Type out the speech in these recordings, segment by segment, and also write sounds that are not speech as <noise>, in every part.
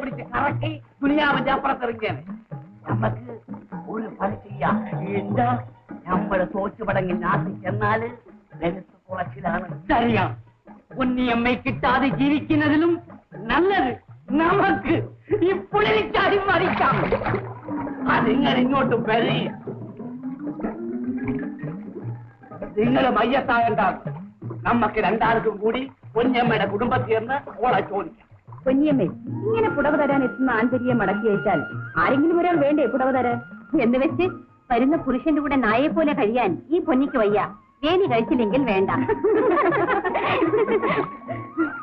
പാമ്പിന്റെ വാലയെ പിടിച്ച് കറക്കി ദുനിയാവിന്റെ അപ്പുറത്തിറങ്ങിയാണ് നമുക്ക് ഒരു പണി ചെയ്യാം എന്താ നമ്മള് തോച്ചു പടങ്ങി നാട്ടിൽ ചെന്നാല് നെരുത്ത് കുറച്ചിലാണ് ശരിയാ ഉണ്ണിയമ്മ കിട്ടാതെ ജീവിക്കുന്നതിലും നല്ലത് നമുക്ക് ഈ പുളിച്ചാടി മറിക്കാം അതിങ്ങനെ ഇങ്ങോട്ട് വരി നിങ്ങൾ മയ്യത്താകണ്ടാകും നമുക്ക് രണ്ടാൾക്കും കൂടി പൊന്നമ്മയുടെ കുടുംബത്തിൽ നിന്ന് ഓളെ ചോദിക്കാം പൊന്നിയമ്മേ ഇങ്ങനെ പുടവ തരാൻ എത്തുന്ന ആന്തരിയെ മടക്കി അയച്ചാൽ ആരെങ്കിലും ഒരാൾ വേണ്ടേ പുടവ തരാൻ? എന്ന് വെച്ച് വരുന്ന പുരുഷന്റെ കൂടെ നായെ പോലെ കഴിയാൻ ഈ പൊന്നിക്ക് വയ്യ. വേലി കഴിച്ചില്ലെങ്കിൽ വേണ്ട. <laughs>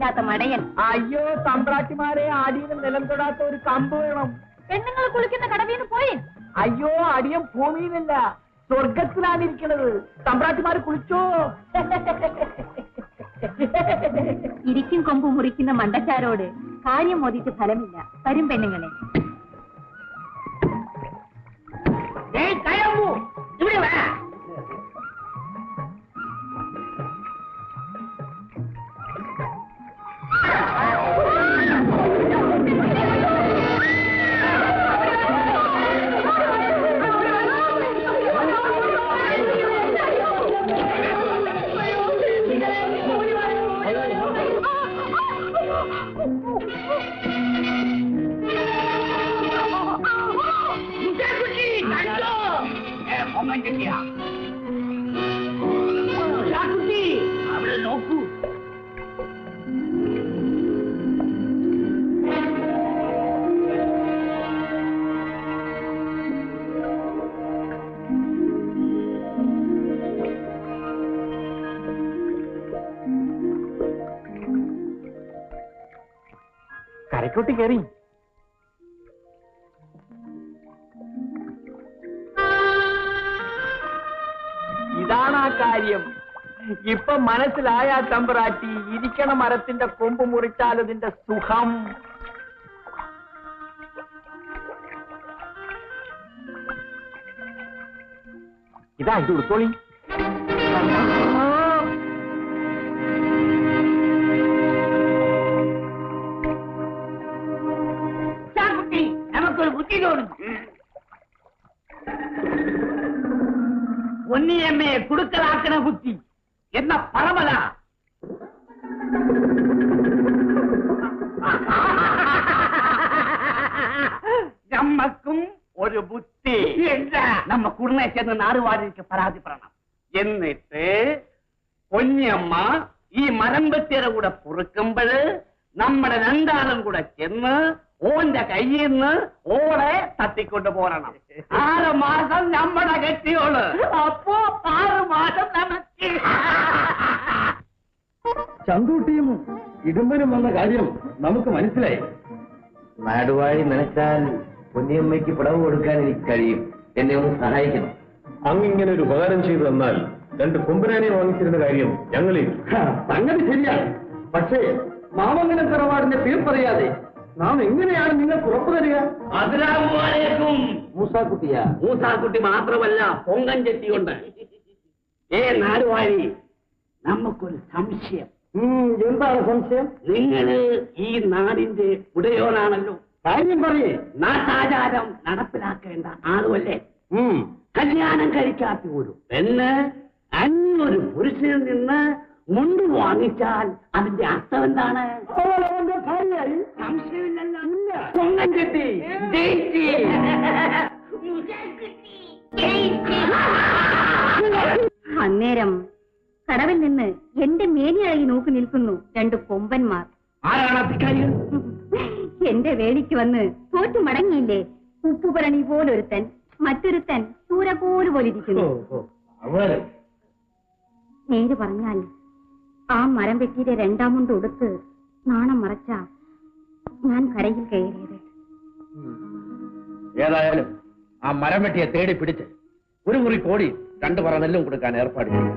ബുദ്ധിയില്ലാത്ത മടയൻ. അയ്യോ തമ്പ്രാട്ടിമാരെ അടിയിൽ നിലം തൊടാത്ത ഒരു കമ്പ് വേണം. പെണ്ണുങ്ങൾ കുളിക്കുന്ന കടവിന്ന് പോയി. അയ്യോ അടിയം ഭൂമിയിലല്ല. സ്വർഗത്തിലാണ് ഇരിക്കുന്നത് തമ്പ്രാട്ടിമാര് കുളിച്ചോ? ഇരിക്കും കൊമ്പ് മുറിക്കുന്ന മണ്ടച്ചാരോട് കാര്യം മോദിച്ച് ഫലമില്ല. വരും പെണ്ണുങ്ങളെ. ഏയ് കയമ്പു ഇവിടെ വാ. Oh, കരക്കോട്ട് കയറി ഇതാണ് ആ കാര്യം. ഇപ്പൊ മനസ്സിലായ തമ്പ്രാറ്റി ഇരിക്കണ മരത്തിന്റെ കൊമ്പ് മുറിച്ചാൽ അതിന്റെ സുഖം. ഇതാ ഇത് ഉടുത്തോളി. നമുക്കൊരു ബുദ്ധി തോന്നുന്നു ഒന്നിയമ്മയെ കുടുക്കലാക്കണ ബുദ്ധി എന്ന പഴമല നമ്മക്കും ഒരു ബുദ്ധി എന്താ നമ്മ കുടുംബ ചെന്ന് നാടുവാടിക്ക് പരാതിപ്പെടണം എന്നിട്ട് പൊന്നിയമ്മ ഈ മരം വെട്ടിയുടെ കൂടെ പൊറുക്കുമ്പോഴ് നമ്മുടെ രണ്ടാളും കൂടെ ചെന്ന് ഓന്റെ കയ്യിൽ നിന്ന് ഓളെ തട്ടിക്കൊണ്ട് പോരണം. ആറ് മാസം നമ്മുടെ കെട്ടിയോൾ. അപ്പോ ആറ് മാസം നമുക്ക്. ചന്തൂട്ടിയും ഇടുമ്പനും വന്ന കാര്യം നമുക്ക് മനസ്സിലായി. നാടുവാഴി നനച്ചാൽ പൊന്നിയമ്മയ്ക്ക് പിടവ് കൊടുക്കാൻ എനിക്ക് കഴിയും. എന്നെ ഒന്ന് സഹായിക്കണം. അങ്ങിങ്ങനെ ഒരു ഉപകാരം ചെയ്തു തന്നാൽ രണ്ട് കൊമ്പനാനെ വാങ്ങിച്ചിരുന്ന കാര്യം ഞങ്ങളിൽ സംഗതി ശരിയാണ്. പക്ഷേ മാമംഗലം തറവാടിന്റെ പേർ പറയാതെ നാം എങ്ങനെയാണ് നിങ്ങൾക്ക് ഉറപ്പു തരിക? മൂസാക്കുട്ടിയാ. മൂസാക്കുട്ടി മാത്രമല്ല പൊങ്കൻ ചെട്ടിയുണ്ട്. ഏ നാടുവാഴി നമുക്കൊരു സംശയം. എന്താണ് സംശയം? നിങ്ങൾ ഈ നാടിന്റെ ഉടയോനാണല്ലോ. കാര്യം പറയേ. നാട്ടാചാരം നടപ്പിലാക്കേണ്ട ആളുമല്ലേ. കല്യാണം കഴിക്കാത്ത ഒരു പെണ്ണ് അന്നൊരു പുരുഷനിൽ നിന്ന് മുണ്ട് വാങ്ങിച്ചാൽ അതിന്റെ അർത്ഥം എന്താണ്? അവൾ അവന്റെ ഭാര്യയായി സംശയമില്ലല്ലോ. പൊങ്ങൻ ചെട്ടി ജയിച്ച്. അന്നേരം കടവിൽ നിന്ന് എന്റെ മേനിയായി നോക്കി നിൽക്കുന്നു രണ്ട് കൊമ്പന്മാർ. എന്റെ വേലിക്ക് വന്ന് തോറ്റു മടങ്ങിയില്ലേ? ഉപ്പുപരണി പോലൊരുത്തൻ മറ്റൊരുത്തൻ ചൂരക്കോൽ പോലിരിക്കുന്നു നേര് പറഞ്ഞാൽ ആ മരം വെട്ടിയുടെ രണ്ടാം മുണ്ട് ഉടുത്ത് നാണം മറച്ച ഞാൻ കരയിൽ കയറിയത്. ഏതായാലും ആ മരം വെട്ടിയെ തേടി പിടിച്ച് ഒരു മുറി കോടി രണ്ടു പറ നെല്ലും കൊടുക്കാൻ ഏർപ്പാട് ചെയ്യും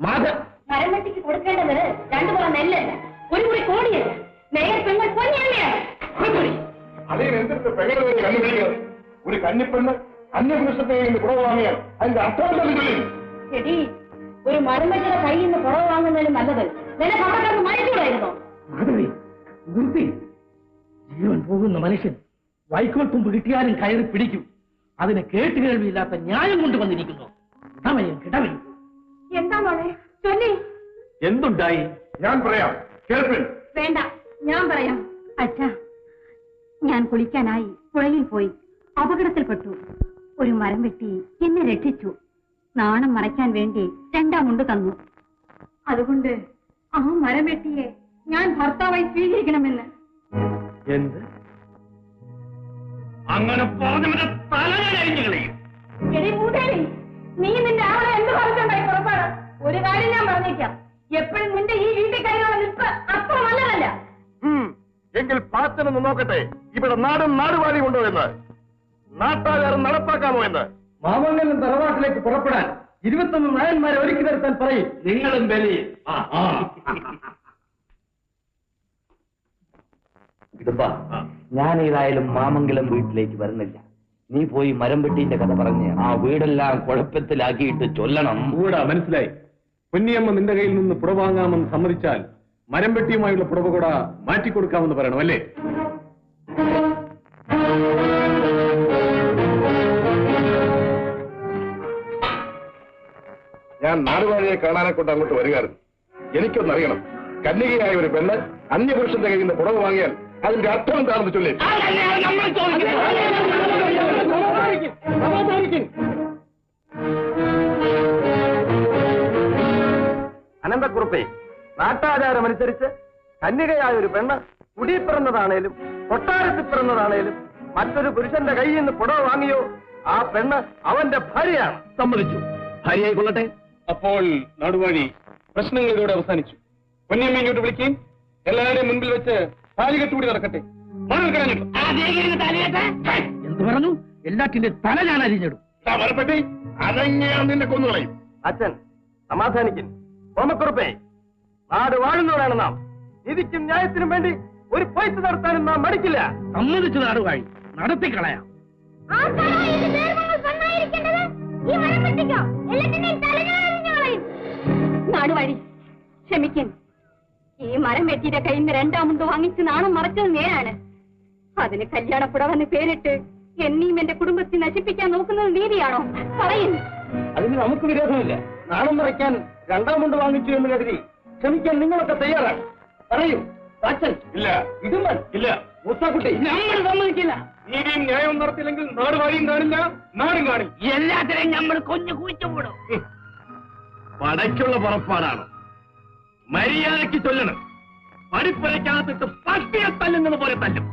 മാധ! മരം വെട്ടിക്ക് കൊടുക്കേണ്ടത് രണ്ടു പറ നെല്ലല്ല ഒരു മുറി കോടിയല്ല. നേരെ പെങ്ങൾ പൊന്നിയമ്മയാണ് ഒരു കന്നിപ്പെണ്ണ് അന്യപുരുഷത്തെ കുറവ് വാങ്ങിയാൽ അതിന്റെ അർത്ഥം ഒരു മരം വെട്ടിയുടെ കയ്യിൽ നിന്ന് കുറവ് വാങ്ങുന്നതിലും നല്ലത്. നിനക്ക് അവിടെ കിടന്ന് മരിക്കൂടായിരുന്നോ മാധവി നിർത്തി. ജീവൻ പോകുന്ന മനുഷ്യൻ വൈക്കോൽ തുമ്പ് കിട്ടിയാലും കയറി പിടിക്കും. അതിന് കേട്ടുകേൾവിയില്ലാത്ത ന്യായം കൊണ്ടുവന്നിരിക്കുന്നു സമയം കിടവയും എന്താ മോളെ? ചൊല്ലി. എന്തുണ്ടായി? ഞാൻ പറയാം. കേൾപ്പിൻ. വേണ്ട ഞാൻ പറയാം. അച്ഛാ ഞാൻ കുളിക്കാനായി പുഴയിൽ പോയി. അപകടത്തിൽപ്പെട്ടു. ഒരു മരം വെട്ടി എന്നെ രക്ഷിച്ചു. നാണം മറയ്ക്കാൻ വേണ്ടി രണ്ടാം മുണ്ട് തന്നു. അതുകൊണ്ട് ആ മരം വെട്ടിയെ ഞാൻ ഭർത്താവായി സ്വീകരിക്കണമെന്ന്. എന്ത്? അങ്ങനെ പറഞ്ഞവന്റെ തല ഞാൻ അരിഞ്ഞു കളയും. എടി നീ നിന്റെ ആളെ എന്ത് പറഞ്ഞുണ്ടായി പുറപ്പാട് ഒരു കാര്യം ഞാൻ പറഞ്ഞേക്കാം. എപ്പോഴും നിന്റെ ഈ വീട്ടിൽ കഴിയുള്ള നിൽപ്പ് അത്ര നല്ലതല്ല. എങ്കിൽ പാച്ചനൊന്ന് നോക്കട്ടെ. ഇവിടെ നാടും നാടുവാഴി ഉണ്ടോ എന്ന്? നാട്ടാചാരം നടപ്പാക്കാമോ എന്ന്? മാമംഗലം തറവാട്ടിലേക്ക് പുറപ്പെടാൻ ഇരുപത്തൊന്ന് നായന്മാരെ ഒരുക്കി നിർത്താൻ പറയും. നിങ്ങളും ബലി. ഞാനേതായാലും ഞാൻ ഏതായാലും മാമംഗലം വീട്ടിലേക്ക് വരുന്നില്ല. നീ പോയി മരം വെട്ടീന്റെ കഥ പറഞ്ഞ് ആ വീടെല്ലാം കുഴപ്പത്തിലാക്കിയിട്ട് ചൊല്ലണം. കൂടാ മനസ്സിലായി. പൊന്നിയമ്മ നിന്റെ കയ്യിൽ നിന്ന് പുട വാങ്ങാമെന്ന് സമ്മതിച്ചാൽ മരം വെട്ടിയുമായുള്ള പുടവ മാറ്റി മാറ്റിക്കൊടുക്കാമെന്ന് പറയണം അല്ലേ? ഞാൻ നാടുവാഴിയെ കാണാനെ കൊണ്ട് അങ്ങോട്ട് വരികയായിരുന്നു എനിക്കൊന്നറിയണം കന്യകയായ ഒരു പെണ്ണ് അന്യപുരുഷന്റെ കയ്യിൽ നിന്ന് പുറവ് വാങ്ങിയാൽ അതിന്റെ അർത്ഥം എന്താണെന്ന് ചൊല്ലി. അനന്തക്കുറുപ്പേ നാട്ടാചാരമനുസരിച്ച് കന്യകയായ ഒരു പെണ്ണ് കുടി പിറന്നതാണേലും കൊട്ടാരത്തിൽ പിറന്നതാണേലും മറ്റൊരു പുരുഷന്റെ കയ്യിൽ നിന്ന് പുടവ വാങ്ങിയോ ആ പെണ്ണ് അവന്റെ ഭാര്യയാണ്. സമ്മതിച്ചു. ഭാര്യയായി കൊള്ളട്ടെ. അപ്പോൾ നടുവഴി പ്രശ്നങ്ങൾ ഇതോടെ അവസാനിച്ചു. പൊന്നിയമ്മ ഇങ്ങോട്ട് വിളിക്കുകയും എല്ലാവരുടെയും മുൻപിൽ വെച്ച് താലി കെട്ടുകൂടി നടക്കട്ടെ. മണൽ കളഞ്ഞിട്ടു എന്ത് പറഞ്ഞു? എല്ലാറ്റിന്റെ തല ഞാൻ അരിഞ്ഞിടും. മരപ്പെട്ടി അതെങ്ങനെയാണ് നിന്നെ കൊന്നുകളയും അച്ഛൻ സമാധാനിക്കൻ. ഓമക്കുറുപ്പേ നാട് വാഴുന്നവരാണ് നാം. നീതിക്കും ന്യായത്തിനും വേണ്ടി ഒരു പൈസ നടത്താനും നാം മടിക്കില്ല. സമ്മതിച്ചു നാടുവാഴി നടത്തിക്കളയാം നാടുവഴി. ക്ഷമിക്കൻ ഈ മരം വെട്ടിയുടെ കയ്യിൽ നിന്ന് രണ്ടാം മുണ്ട് വാങ്ങിച്ച് നാണം മറച്ചത് നേരാണ്. അതിന് കല്യാണപ്പുടവെന്ന് പേരിട്ട് എന്നെയും എന്റെ കുടുംബത്തെ നശിപ്പിക്കാൻ നോക്കുന്നത് നീതിയാണോ? പറയുന്നു അതിന് നമുക്ക് വിരോധമില്ല. നാണം മറയ്ക്കാൻ രണ്ടാം മുണ്ട് വാങ്ങിച്ചു എന്ന് കരുതി ക്ഷമിക്കാൻ നിങ്ങളൊക്കെ തയ്യാറാണ്. പറയൂ. അച്ഛൻ ഇല്ല. ഇടുമ്പൻ ഇല്ല. മുത്തക്കുട്ടി. നമ്മൾ സമ്മതിക്കില്ല. നീതിയും ന്യായവും നാട് വഴിയും കാണില്ല നാടും കാണില്ല. എല്ലാത്തിനെയും നമ്മൾ കൊഞ്ഞു കുഴിച്ചുവിടും പടയ്ക്കുള്ള പുറപ്പാടാണ്. മര്യാദയ്ക്ക് ചൊല്ലണം. പടിപ്പുരയ്ക്കകത്തിട്ട് പട്ടിയെ തല്ലുന്നത് പോലെ തല്ലും.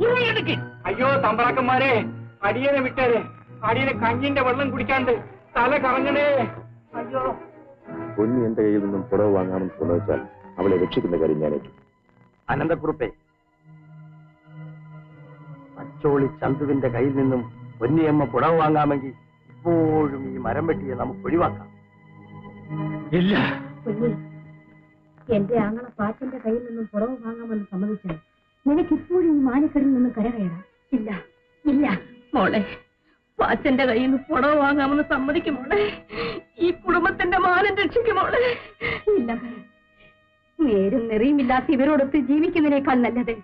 ഉരുവെടുക്കൻ അയ്യോ തമ്പ്രാക്കന്മാരെ അടിയനെ വിട്ടേരെ. അടിയനെ കഞ്ഞിന്റെ വെള്ളം കുടിക്കാണ്ട് തല കറങ്ങണേ. അയ്യോ. പൊന്നി എന്റെ കയ്യിൽ നിന്നും പുടവ് വാങ്ങാമെന്ന് സമ്മതിച്ചാൽ അവളെ രക്ഷിക്കുന്ന കാര്യം ഞാൻ ഏറ്റു അനന്തക്കുറുപ്പേ അച്ചോളി ചന്തുവിന്റെ കയ്യിൽ നിന്നും പൊന്നിയമ്മ പുടവ് വാങ്ങാമെങ്കിൽ ഇപ്പോഴും ഈ മരം വെട്ടിയെ നമുക്ക് ഒഴിവാക്കാം. ഇല്ല. എന്റെ ആങ്ങളെ പാച്ചന്റെ കയ്യിൽ നിന്നും പുറവ് വാങ്ങാമെന്ന് സമ്മതിച്ചാൽ നിനക്ക് ഇപ്പോഴും ഈ മാനിക്കടിൽ നിന്നും കരകയറാം ഇല്ല ഇല്ല. മോളെ പാച്ചന്റെ കയ്യിൽ നിന്ന് പുറവ് വാങ്ങാമെന്ന് സമ്മതിക്കും മോളെ. ഈ കുടുംബത്തിന്റെ മാനം രക്ഷിക്കും മോളെ. ഇല്ല നേരും നെറിയുമില്ലാത്ത ഇവരോടൊത്ത് ജീവിക്കുന്നതിനേക്കാൾ നല്ലത്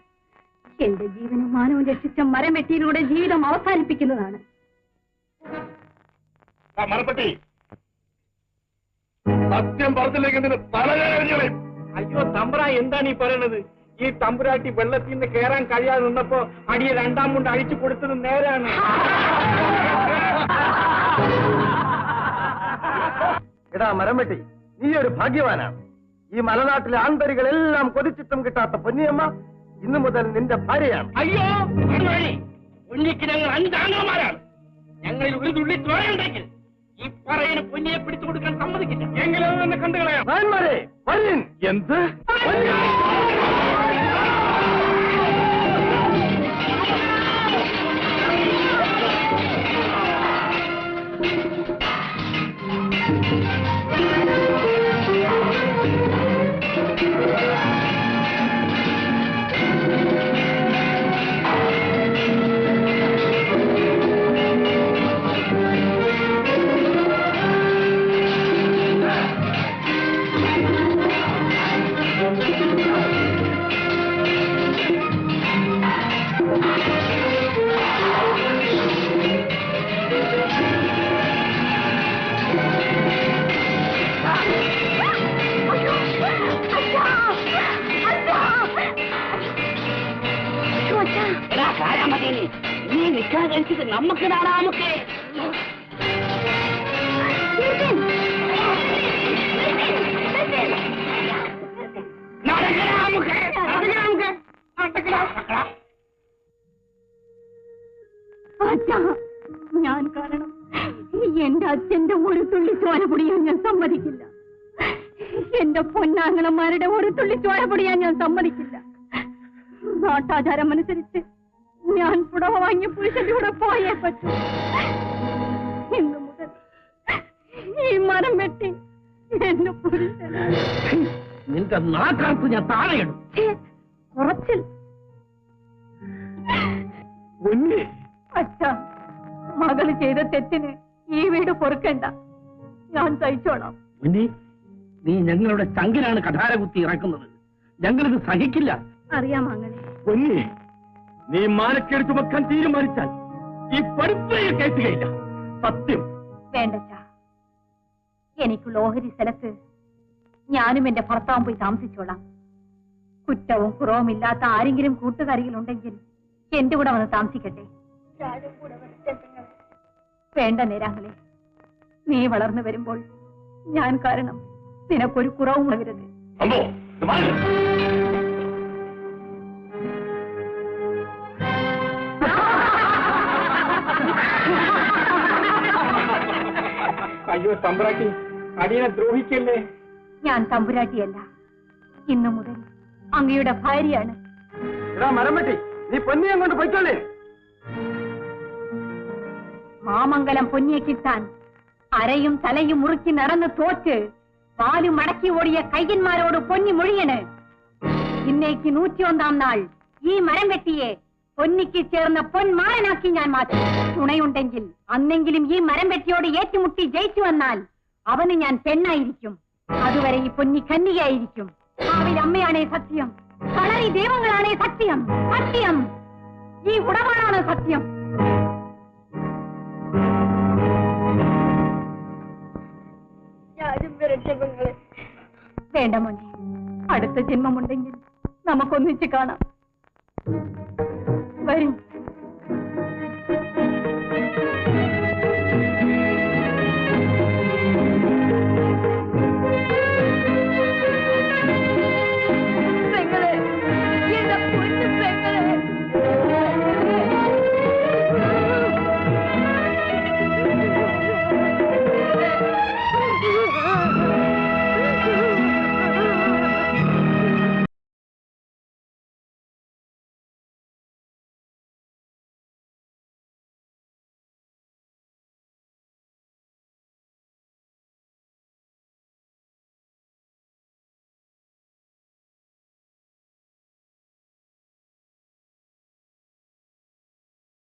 എന്റെ ജീവനും മാനവും രക്ഷിച്ച മരം വെട്ടിയിലൂടെ ജീവിതം അവസാനിപ്പിക്കുന്നതാണ്. മറപ്പട്ടി. സത്യം പറഞ്ഞില്ലെങ്കിൽ നിന്റെ തലവേദനയും അയ്യോ തമ്പ്ര എന്താണ് ഈ പറയണത്? ഈ തമ്പുരാട്ടി വെള്ളത്തിൽ നിന്ന് കയറാൻ കഴിയാതെ നിന്നപ്പോ അടിയെ രണ്ടാം മുണ്ട് അഴിച്ചു കൊടുത്തത് നേരാണ്. എടാ മരം നീ ഒരു ഭാഗ്യവാനാണ് ഈ മലനാട്ടിലെ ആൺതരികളെല്ലാം കൊതിച്ചിട്ടും കിട്ടാത്ത പൊന്നിയമ്മ ഇന്നു മുതൽ നിന്റെ ഭാര്യയാണ്. അയ്യോ പൊന്നിക്ക് ഞങ്ങൾ അഞ്ചാംഗന്മാരാണ്. ഞങ്ങളിൽ ഒരു തുള്ളി ചോരയുണ്ടെങ്കിൽ ഈ പറയുന്ന പൊന്നിയെ പിടിച്ചു കൊടുക്കാൻ സമ്മതിക്കില്ല. എങ്കിലും അത് തന്നെ കണ്ടു കളയാം എന്ത്? എടാ കാരാമതേനി നീ നിൽക്കാൻ അച്ഛന്റെ ഒരു തുള്ളി ചോര പൊടിയാൻ ഞാൻ സമ്മതിക്കില്ല. എന്റെ പൊന്നാങ്ങളന്മാരുടെ ഒരു തുള്ളി ചോര പൊടിയാൻ ഞാൻ സമ്മതിക്കില്ല. നാട്ടാചാരം അനുസരിച്ച് ഞാൻ പുടവ വാങ്ങിയ പുരുഷന്റെ കൂടെ പോയേ പറ്റൂ. ഇന്നു മുതൽ ഈ മരം വെട്ടി എന്റെ പുരുഷൻ നിന്റെ നാക്കാർക്ക് ഞാൻ താഴെയിടും കുറച്ചിൽ അച്ഛാ മകൾ ചെയ്ത തെറ്റിന് ഈ വീട് പൊറുക്കണ്ട. ഞാൻ സഹിച്ചോളാം. പൊന്നി നീ ഞങ്ങളുടെ ചങ്കിലാണ് കഠാര കുത്തി ഇറക്കുന്നത്. ഞങ്ങളിത് സഹിക്കില്ല. അറിയാം അങ്ങനെ പൊന്നി നീ മാനക്കേട് ചുമക്കാൻ തീരുമാനിച്ചാൽ ഈ പഠിപ്പയെ കേട്ടുകയില്ല സത്യം. വേണ്ടച്ചാ എനിക്കുള്ള ഓഹരി സ്ഥലത്ത് ഞാനും എന്റെ ഭർത്താവും പോയി താമസിച്ചോളാം. കുറ്റവും കുറവും ഇല്ലാത്ത ആരെങ്കിലും കൂട്ടുകാരികളുണ്ടെങ്കിൽ എന്റെ കൂടെ വന്ന് താമസിക്കട്ടെ. വേണ്ട നേരാങ്ങളെ നീ വളർന്നു വരുമ്പോൾ ഞാൻ കാരണം നിനക്കൊരു കുറവും വരരുത്. അയ്യോ തമ്പുരാട്ടി അടിയനെ ദ്രോഹിക്കല്ലേ? ഞാൻ തമ്പുരാട്ടിയല്ല. ഇന്നു മുതൽ അങ്ങയുടെ ഭാര്യയാണ്. മരം വെട്ടി നീ പൊന്നിയെ കൊണ്ട് പൊയ്ക്കോളേ. മാമംഗലം പൊന്നിയെ കിട്ടാൻ അരയും തലയും മുറുക്കി നടന്ന് തോറ്റ് പാൽ മടക്കി ഓടിയ കയ്യന്മാരോട് പൊന്നി മൊഴിയണ്. ഇന്നേക്ക് നൂറ്റിയൊന്നാം നാൾ. ഈ മരം വെട്ടിയെ പൊന്നിക്ക് ചേർന്ന പൊന്മാരനാക്കി ഞാൻ മാറ്റി. തുണയുണ്ടെങ്കിൽ അന്നെങ്കിലും ഈ മരം വെട്ടിയോട് ഏറ്റുമുട്ടി ജയിച്ചു വന്നാൽ അവന് ഞാൻ പെണ്ണായിരിക്കും. അതുവരെ ഈ പൊന്നി കന്യകയായിരിക്കും. ഭാവിൽ അമ്മയാണേ സത്യം. കളറി ദൈവങ്ങളാണേ സത്യം. സത്യം. ഈ ഉടവാണാണ് സത്യം. വേണ്ട മോനെ അടുത്ത ജന്മമുണ്ടെങ്കിൽ നമുക്കൊന്നിച്ച് കാണാം. വരും.